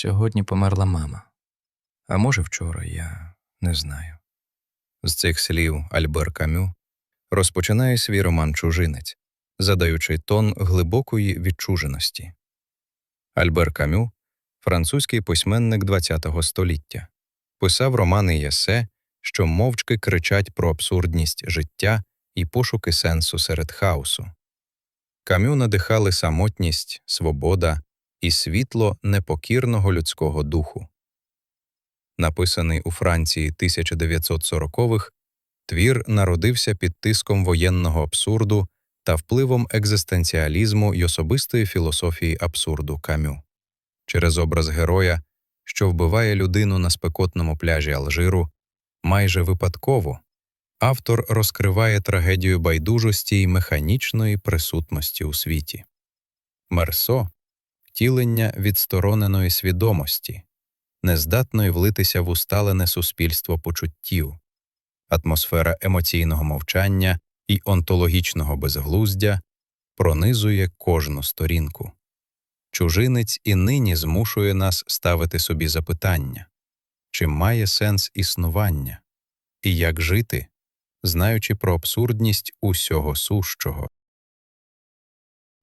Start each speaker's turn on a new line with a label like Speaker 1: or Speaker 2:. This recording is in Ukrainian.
Speaker 1: Сьогодні померла мама. А може, вчора, я не знаю. З цих слів Альбер Камю розпочинає свій роман Чужинець, задаючи тон глибокої відчуженості. Альбер Камю французький письменник ХХ століття, писав романи й есе, що мовчки кричать про абсурдність життя і пошуки сенсу серед хаосу. Камю надихали самотність, свобода і світло непокірного людського духу. Написаний у Франції 1940-х, твір народився під тиском воєнного абсурду та впливом екзистенціалізму й особистої філософії абсурду Камю. Через образ героя, що вбиває людину на спекотному пляжі Алжиру, майже випадково автор розкриває трагедію байдужості й механічної присутності у світі. Мерсо втілення відстороненої свідомості, нездатної влитися в усталене суспільство почуттів, атмосфера емоційного мовчання і онтологічного безглуздя пронизує кожну сторінку. Чужинець і нині змушує нас ставити собі запитання, чи має сенс існування, і як жити, знаючи про абсурдність усього сущого.